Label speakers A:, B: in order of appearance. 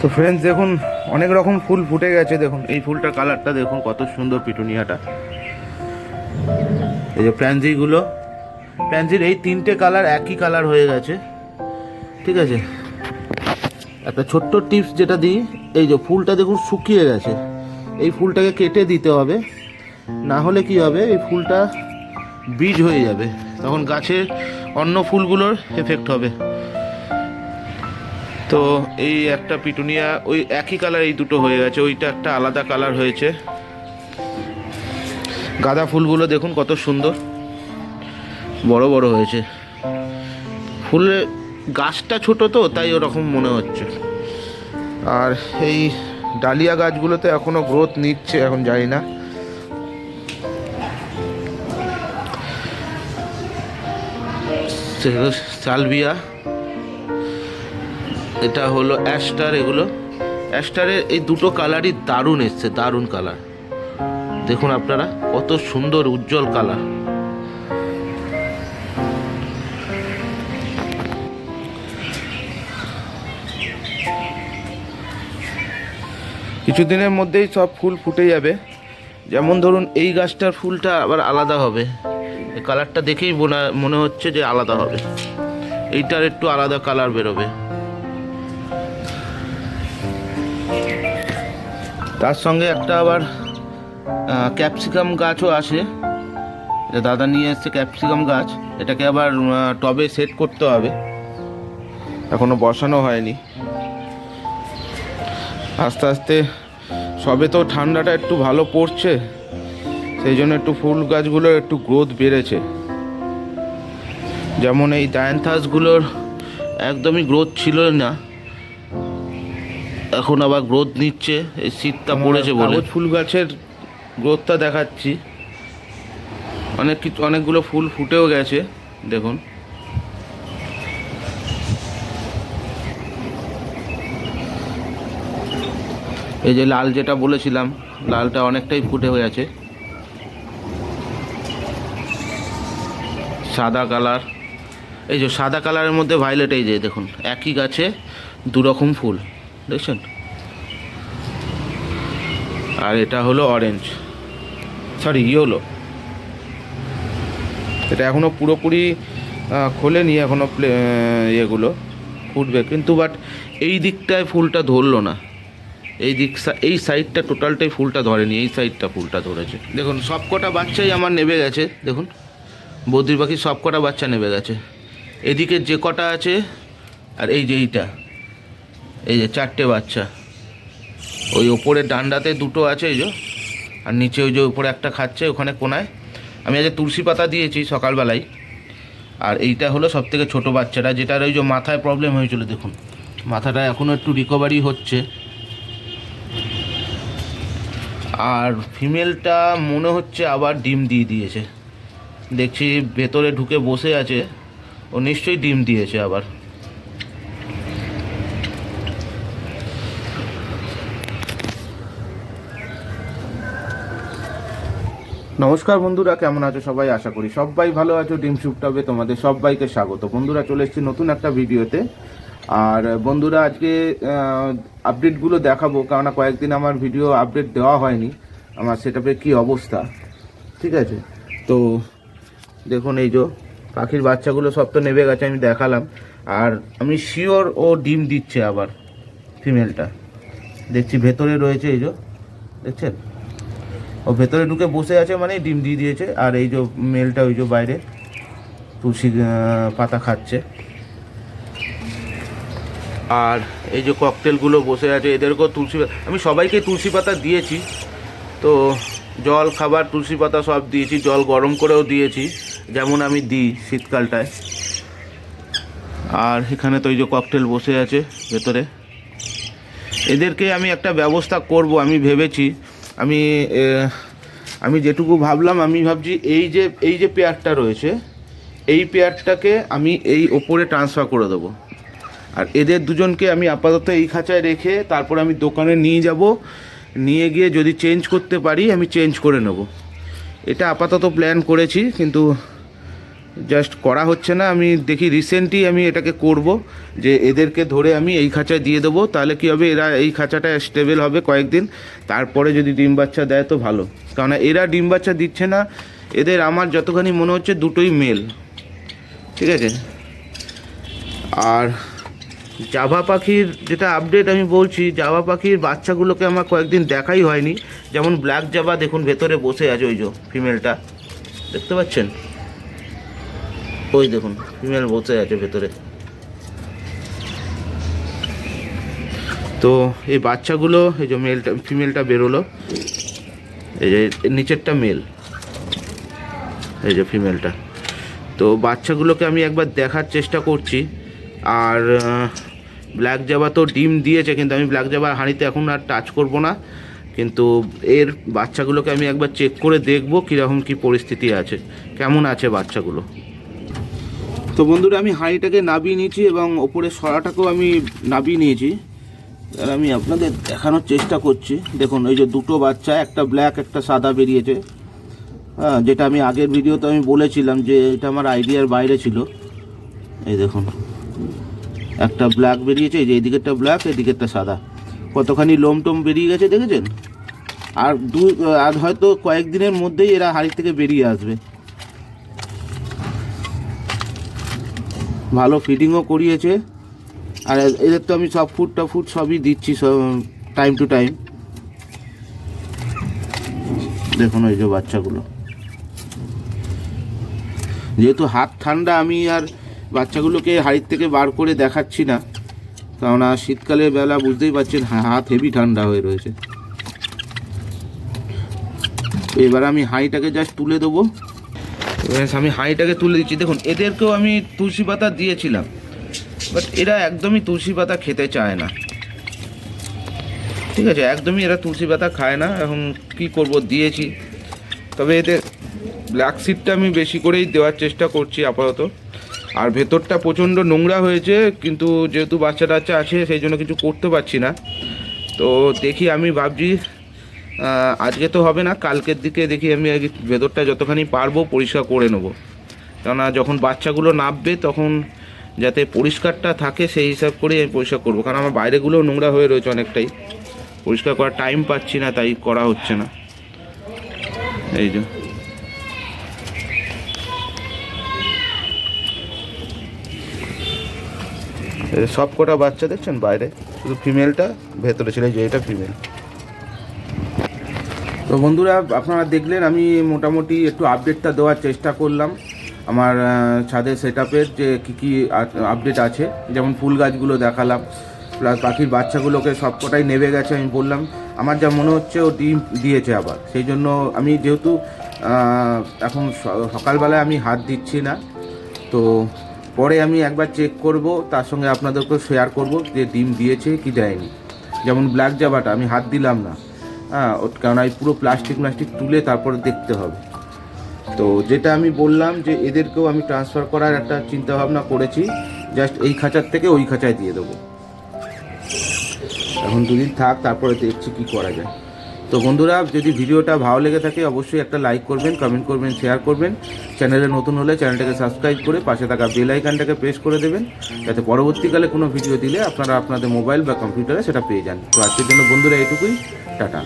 A: তো ফ্রেন্ডস দেখুন, অনেক রকম ফুল ফুটে গেছে, দেখুন। এই ফুলটার কালারটা দেখুন, কত সুন্দর পিটুনিয়াটা। এই যে প্যানজিগুলো, প্যানজির এই তিনটে কালার একই কালার হয়ে গেছে, ঠিক আছে? একটা ছোট্ট টিপস যেটা দিই, এই যে ফুলটা দেখুন শুকিয়ে গেছে। এই ফুলটাকে কেটে দিতে হবে, না হলে কি হবে, এই ফুলটা বীজ হয়ে যাবে। তখন গাছে অন্য ফুলগুলোর এফেক্ট হবে। তো এই একটা পিটুনিয়া, ওই একই কালার এই দুটো হয়ে গেছে, ওইটা একটা আলাদা কালার হয়েছে। গাঁদা ফুলগুলো দেখুন কত সুন্দর, বড় বড় হয়েছে। ফুলের গাছটা ছোট তো, তাই ওরকম মনে হচ্ছে। আর এই ডালিয়া গাছগুলোতে এখনও গ্রোথ নিচ্ছে, এখন জানি না। সালভিয়া এটা হলো অ্যাস্টার, এগুলো। অ্যাস্টারের এই দুটো কালারই দারুণ এসছে, দারুণ কালার। দেখুন আপনারা, কত সুন্দর উজ্জ্বল কালার। কিছুদিনের মধ্যেই সব ফুল ফুটে যাবে। যেমন ধরুন, এই গাছটার ফুলটা আবার আলাদা হবে। কালারটা দেখেই মনে- হচ্ছে যে আলাদা হবে। এইটার একটু আলাদা কালার বেরোবে। তার সঙ্গে একটা আবার ক্যাপসিকাম গাছও আসে। এটা দাদা নিয়ে এসছে ক্যাপসিকাম গাছ। এটাকে আবার টবে সেট করতে হবে। এখনও বসানো হয়নি। আস্তে আস্তে সবে তো ঠান্ডাটা একটু ভালো পড়ছে, সেই জন্য একটু ফুল গাছগুলোর একটু গ্রোথ বেড়েছে। যেমন এই ডায়ান্থাসগুলোর একদমই গ্রোথ ছিল না। এখন আবার গ্রোথ নিচ্ছে এই শীতটা পড়েছে বলে। ফুল গাছের গ্রোথটা দেখাচ্ছি। অনেক কিছু অনেকগুলো ফুল ফুটেও গেছে দেখুন। এই যে লাল যেটা বলেছিলাম লালটা অনেকটাই ফুটে হয়ে আছে সাদা কালার। এই যে সাদা কালারের মধ্যে ভায়োলেট এই যে দেখুন একই গাছে দুরকম ফুল। দেখছেন? আর এটা হলো অরেঞ্জ সরি ইয়েলো এটা এখনও পুরোপুরি খোলেনি এখনও প্লে- ইয়েগুলো, ফুটবে। কিন্তু বাট এই দিকটায় ফুলটা ধরলো না। এই দিক এই সাইডটা টোটালটাই ফুলটা ধরেনি, এই সাইডটা ফুলটা ধরেছে। দেখুন সব কটা বাচ্চাই আমার নেবে গেছে, দেখুন। বদ্রির পাখি সব কটা বাচ্চা নেবে গেছে। এদিকে যে কটা আছে, আর এই যে এইটা। এই যে চারটে বাচ্চা। ওই ওপরের ডান্ডাতে দুটো আছে এই যে, আর নিচে ওই যে উপরে একটা খাচ্ছে ওখানে কোনায়। আমি আজ তুলসী পাতা দিয়েছি সকালবেলায়, আর এইটা হলো সব থেকে ছোটো বাচ্চাটা, যেটার ওই যে মাথায় প্রবলেম হয়েছিল, দেখুন। মাথাটা এখনও একটু রিকভারি হচ্ছে। আর ফিমেলটা মনে হচ্ছে আবার ডিম দিয়ে দিয়েছে। দেখছি ভেতরে ঢুকে বসে আছে, ও নিশ্চয়ই ডিম দিয়েছে আবার। নমস্কার বন্ধুরা, কেমন আছো সবাই? আশা করি সবাই ভালো আছো। ডিম সুপটাবে তোমাদের সবাইকে স্বাগত। বন্ধুরা, চলে এসেছি নতুন একটা ভিডিওতে। আর বন্ধুরা, আজকে আপডেটগুলো দেখাবো, কেননা কয়েকদিন আমার ভিডিও আপডেট দেওয়া হয়নি। আমার সেটাপের কী অবস্থা? ঠিক আছে? তো দেখুন, এই যে পাখির বাচ্চাগুলো সব তো নেবে গেছে, আমি দেখালাম। আর আমি শিওর ও ডিম দিচ্ছে আবার ফিমেলটা দেখছি ভেতরে রয়েছে এই যে, দেখছেন? ও ভেতরে ঢুকে বসে আছে মানে ডিম দিয়ে দিয়েছে, আর এই যে মেলটা ওই যে বাইরে তুলসী পাতা খাচ্ছে। আর এই যে ককটেলগুলো বসে আছে, এদেরকেও তুলসী আমি সবাইকে তুলসী পাতা দিয়েছি। তো জল, খাবার, তুলসী পাতা সব দিয়েছি, জল গরম করেও দিয়েছি, যেমন আমি দিই শীতকালটায়। আর এখানে তো এই যে ককটেল বসে আছে ভেতরে। এদেরকে আমি একটা ব্যবস্থা করব, আমি ভেবেছি আমি আমি যেটুকু ভাবলাম, আমি ভাবছি এই যে এই যে পেয়ারটা রয়েছে, এই পেয়ারটাকে আমি এই ওপরে ট্রান্সফার করে দেবো। আর এদের দুজনকে আমি আপাতত এই খাঁচায় রেখে তারপর আমি দোকানে নিয়ে যাব। নিয়ে গিয়ে যদি চেঞ্জ করতে পারি, আমি চেঞ্জ করে নেব। এটা আপাতত প্ল্যান করেছি, কিন্তু জাস্ট করা হচ্ছে না। আমি দেখি রিসেন্টলি আমি এটাকে করব, যে এদেরকে ধরে আমি এই খাঁচায় দিয়ে দেবো। তাহলে কী হবে? এরা এই খাঁচাটা স্টেবল হবে কয়েকদিন। তারপরে যদি ডিম বাচ্চা দেয় তো ভালো। কারণ এরা ডিম বাচ্চা দিচ্ছে না। এদের আমার যতখানি মনে হচ্ছে দুটোই মেল ঠিক আছে? আর জাভা পাখির যেটা আপডেট আমি বলছি, জাভা পাখির বাচ্চাগুলোকে আমার কয়েকদিন দেখাই হয়নি। যেমন ব্ল্যাক জাভা দেখুন, ভেতরে বসে আছে ওই যে ফিমেলটা দেখতে পাচ্ছেন? ওই দেখুন ফিমেল বসে আছে ভেতরে। তো এই বাচ্চাগুলো, এই যে মেলটা ফিমেলটা বেরোলো। এই যে নিচেরটা মেল এই যে ফিমেলটা তো বাচ্চাগুলোকে আমি একবার দেখার চেষ্টা করছি। আর ব্ল্যাক জাবা তো ডিম দিয়েছে, কিন্তু আমি ব্ল্যাক জাবার হাঁড়িতে এখন আর টাচ করব না। কিন্তু এর বাচ্চাগুলোকে আমি একবার চেক করে দেখব কীরকম কী পরিস্থিতি আছে। কেমন আছে বাচ্চাগুলো? তো বন্ধুরা, আমি হাঁড়িটাকে নাবিয়ে নিয়েছি এবং ওপরের সরাটাকেও আমি নাবিয়ে নিয়েছি। আর আমি আপনাদের দেখানোর চেষ্টা করছি। দেখুন, এই যে দুটো বাচ্চা, একটা ব্ল্যাক একটা সাদা বেরিয়েছে। হ্যাঁ যেটা আমি আগের ভিডিওতে আমি বলেছিলাম যে এটা আমার আইডিয়ার বাইরে ছিল। এই দেখুন, একটা ব্ল্যাক বেরিয়েছে, এই যে এদিকেরটা ব্ল্যাক এদিকেরটা সাদা। কতখানি লোম টোম বেরিয়ে গেছে, দেখেছেন? আর দু আর হয়তো কয়েকদিনের মধ্যেই এরা হাড়ি থেকে বেরিয়ে আসবে। ভালো ফিডিংও করিয়েছে। আর এদের তো আমি সব ফুডটা ফুড সবই দিচ্ছি সব টাইম টু টাইম দেখুন ওই যে বাচ্চাগুলো। যেহেতু হাত ঠান্ডা, আমি আর বাচ্চাগুলোকে হাড়ির থেকে বার করে দেখাচ্ছি না। কেননা শীতকালের বেলা বুঝতেই পারছেন হাত হেভি ঠান্ডা হয়ে রয়েছে। এবার আমি হাঁড়িটাকে জাস্ট তুলে দেবো। আমি হাঁড়িটাকে তুলে দিচ্ছি। দেখুন, এদেরকেও আমি তুলসী পাতা দিয়েছিলাম বাট এরা একদমই তুলসী পাতা খেতে চায় না। ঠিক আছে, একদমই এরা তুলসী পাতা খায় না, এখন কি করব দিয়েছি। তবে এদের ব্ল্যাক সিডটা আমি বেশি করেই দেওয়ার চেষ্টা করছি আপাতত। আর ভেতরটা প্রচণ্ড নোংরা হয়েছে, কিন্তু যেহেতু বাচ্চা টাচ্চা আছে, সেই জন্য কিছু করতে পারছি না। তো দেখি, আমি ভাবছি আজকে তো হবে না, কালকের দিকে দেখি আমি আগে ভেতরটা যতখানি পারব পরিষ্কার করে নেব। কেননা যখন বাচ্চাগুলো নামবে তখন যাতে পরিষ্কারটা থাকে সেই হিসাব করে আমি পরিষ্কার করব। কারণ আমার বাইরেগুলো নোংরা হয়ে রয়েছে অনেকটাই। পরিষ্কার করার টাইম পাচ্ছি না, তাই করা হচ্ছে না। এই যে। সব কটা বাচ্চা দেখছেন বাইরে? শুধু ফিমেলটা ভেতরে ছিল যে এটা ফিমেল তো বন্ধুরা, আপনারা দেখলেন আমি মোটামুটি একটু আপডেটটা দেওয়ার চেষ্টা করলাম। আমার ছাদের সেট যে কী কী আপডেট আছে, যেমন ফুল গাছগুলো দেখালাম, প্লাস পাখির বাচ্চাগুলোকে সবকটাই নেবে গেছে আমি বললাম। আমার যা মনে হচ্ছে ও ডিম দিয়েছে আবার। সেই জন্য আমি যেহেতু এখন সকালবেলায় আমি হাত দিচ্ছি না, তো পরে আমি একবার চেক করব, তার সঙ্গে আপনাদেরকেও শেয়ার করব যে ডিম দিয়েছে কি দেয়নি। যেমন ব্ল্যাক জাবাটা আমি হাত দিলাম না। হ্যাঁ কারণ এই পুরো প্লাস্টিক প্লাস্টিক তুলে তারপর দেখতে হবে। তো যেটা আমি বললাম যে এদেরকেও আমি ট্রান্সফার করার একটা চিন্তা ভাবনা করেছি জাস্ট এই খাঁচার থেকে ওই খাঁচায় দিয়ে দেবো। এখন দুদিন থাক, তারপরে দেখছি কি করা যায়। তো বন্ধুরা, যদি ভিডিওটা ভালো লেগে থাকে, অবশ্যই একটা লাইক করবেন কমেন্ট করবেন শেয়ার করবেন। চ্যানেলে নতুন হলে চ্যানেলটাকে সাবস্ক্রাইব করে পাশে থাকা বেল আইকনটাকে প্রেস করে দেবেন, যাতে পরবর্তীকালে কোনো ভিডিও দিলে আপনারা আপনাদের মোবাইল বা কম্পিউটারে সেটা পেয়ে যান। তো আজকের জন্য বন্ধুরা এটুকুই। টাটা